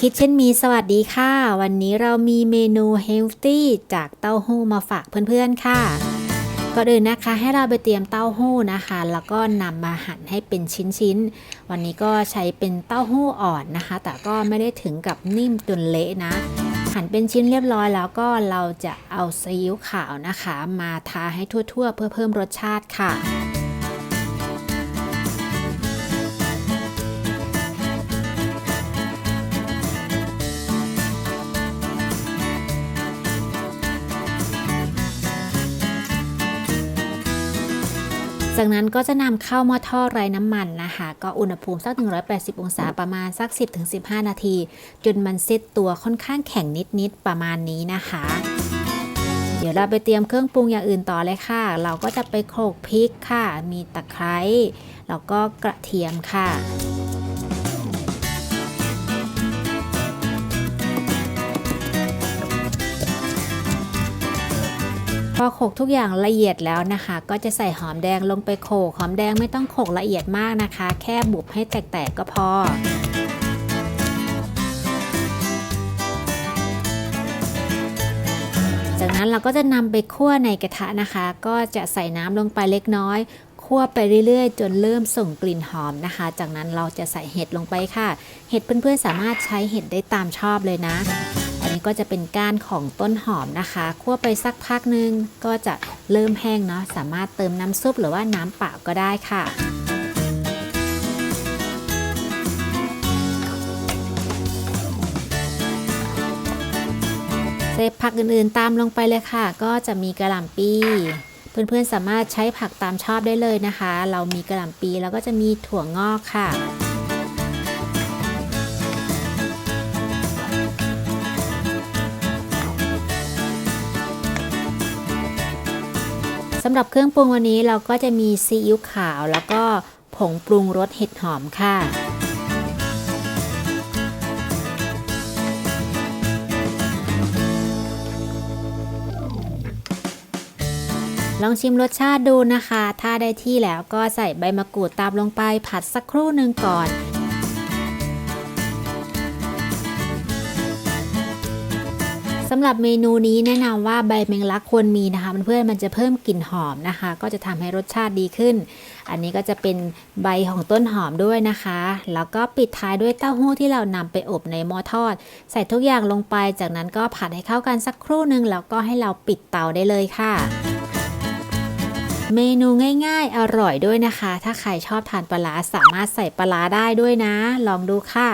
คิดเช่นมีสวัสดีค่ะ วันนี้เรามีเมนูเฮลตี้จากเต้าหู้มาฝากเพื่อนๆค่ะก่อนอื่นนะคะให้เราไปเตรียมเต้าหู้นะคะ แล้วก็นำมาหั่นให้เป็นชิ้นๆ วันนี้ก็ใช้เป็นเต้าหู้อ่อนนะคะ แต่ก็ไม่ได้ถึงกับนิ่มจนเละนะ หั่นเป็นชิ้นเรียบร้อยแล้วก็เราจะเอาซีอิ๊วขาวนะคะ มาทาให้ทั่วๆ เพื่อเพิ่มรสชาติค่ะ จากนั้นก็จะนำเข้าหม้อทอดไร้น้ำมันนะคะ ก็อุณหภูมิสัก 180 องศาประมาณสัก 10-15 นาที จนมันเซตตัวค่อนข้างแข็งนิดๆประมาณนี้นะคะ เดี๋ยวเราไปเตรียมเครื่องปรุงอย่างอื่นต่อเลยค่ะ เราก็จะไปโขลกพริกค่ะ มีตะไคร้แล้วก็กระเทียมค่ะ พอโขกทุกอย่างละเอียดแล้วนะคะ ก็จะใส่หอมแดงลงไปโขกหอมแดงไม่ต้องโขกละเอียดมากนะคะ แค่บุบให้แตกๆก็พอจากนั้นเราก็จะนำไปคั่วในกระทะนะคะ ก็จะใส่น้ำลงไปเล็กน้อย คั่วไปเรื่อยๆ จนเริ่มส่งกลิ่นหอมนะคะ จากนั้นเราจะใส่เห็ดลงไปค่ะ เห็ดเพื่อนๆสามารถใช้เห็ดได้ตามชอบเลยนะ นี้ก็จะเป็นก้านของต้นหอมนะคะคั่วไปสักพักหนึ่งก็จะเริ่มแห้งเนาะสามารถเติมน้ำซุปหรือว่าน้ำเปล่าก็ได้ค่ะเซฟผักอื่นๆตามลงไปเลยค่ะ ก็จะมีกระหล่ำปีเพื่อนๆสามารถใช้ผักตามชอบได้เลยนะคะ เรามีกระหล่ำปีแล้วก็จะมีถั่วงอกค่ะ สำหรับเครื่องปรุงวันนี้เราก็จะมีซีอิ๊วขาว แล้วก็ผงปรุงรสเห็ดหอมค่ะลองชิมรสชาติดูนะคะ ถ้าได้ที่แล้วก็ใส่ใบมะกรูดตามลงไปผัดสักครู่หนึ่งก่อน สำหรับเมนูนี้แนะนำว่าใบแมงลักควรมีนะคะเพื่อนๆมันจะเพิ่มกลิ่นหอมนะคะ ก็จะทำให้รสชาติดีขึ้น อันนี้ก็จะเป็นใบของต้นหอมด้วยนะคะ แล้วก็ปิดท้ายด้วยเต้าหู้ที่เรานำไปอบในหม้อทอด ใส่ทุกอย่างลงไป จากนั้นก็ผัดให้เข้ากันสักครู่หนึ่งแล้วก็ให้เราปิดเตาได้เลยค่ะเมนูง่ายๆ อร่อยด้วยนะคะ ถ้าใครชอบทานปลาร้าสามารถใส่ปลาร้าได้ด้วยนะ ลองดูค่ะ